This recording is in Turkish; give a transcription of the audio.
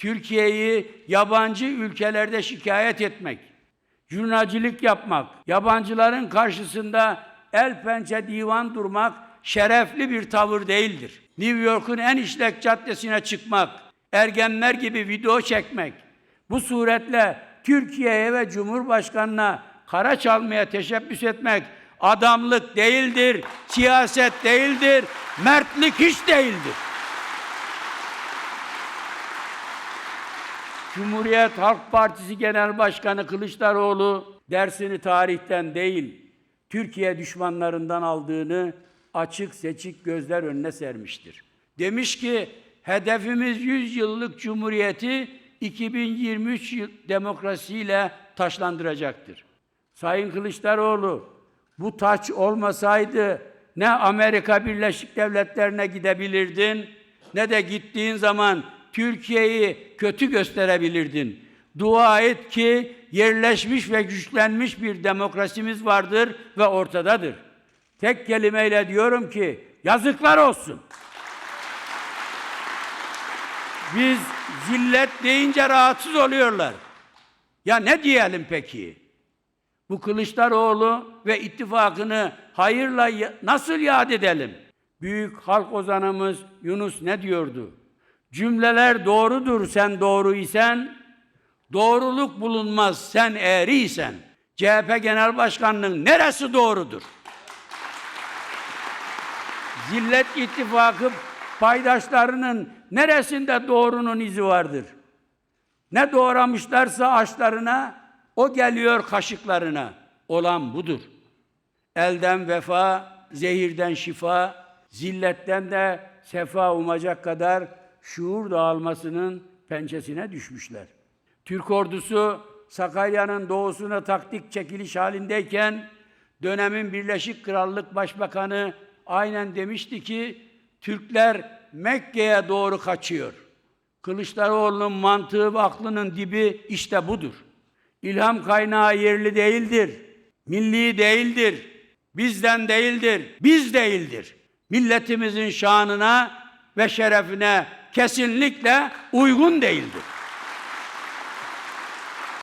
Türkiye'yi yabancı ülkelerde şikayet etmek, jurnalcilik yapmak, yabancıların karşısında el pençe divan durmak şerefli bir tavır değildir. New York'un en işlek caddesine çıkmak, ergenler gibi video çekmek, bu suretle Türkiye'ye ve Cumhurbaşkanı'na kara çalmaya teşebbüs etmek adamlık değildir, siyaset değildir, mertlik hiç değildir. Cumhuriyet Halk Partisi Genel Başkanı Kılıçdaroğlu dersini tarihten değil, Türkiye düşmanlarından aldığını açık seçik gözler önüne sermiştir. Demiş ki hedefimiz 100 yıllık cumhuriyeti 2023 yıl demokrasiyle taşlandıracaktır. Sayın Kılıçdaroğlu bu taç olmasaydı ne Amerika Birleşik Devletleri'ne gidebilirdin ne de gittiğin zaman Türkiye'yi kötü gösterebilirdin. Dua et ki yerleşmiş ve güçlenmiş bir demokrasimiz vardır ve ortadadır. Tek kelimeyle diyorum ki yazıklar olsun. Biz zillet deyince rahatsız oluyorlar. Ya ne diyelim peki? Bu Kılıçdaroğlu ve ittifakını hayırla nasıl yad edelim? Büyük halk ozanımız Yunus ne diyordu? Cümleler doğrudur sen doğru isen, doğruluk bulunmaz sen eğriysen. CHP Genel Başkanı'nın neresi doğrudur? Zillet ittifakı paydaşlarının neresinde doğrunun izi vardır? Ne doğramışlarsa açlarına, o geliyor kaşıklarına. Olan budur. Elden vefa, zehirden şifa, zilletten de sefa umacak kadar şuur dağılmasının pençesine düşmüşler. Türk ordusu Sakarya'nın doğusuna taktik çekiliş halindeyken dönemin Birleşik Krallık Başbakanı aynen demişti ki Türkler Mekke'ye doğru kaçıyor. Kılıçdaroğlu'nun mantığı ve aklının dibi işte budur. İlham kaynağı yerli değildir. Milli değildir. Bizden değildir. Biz değildir. Milletimizin şanına ve şerefine kesinlikle uygun değildir.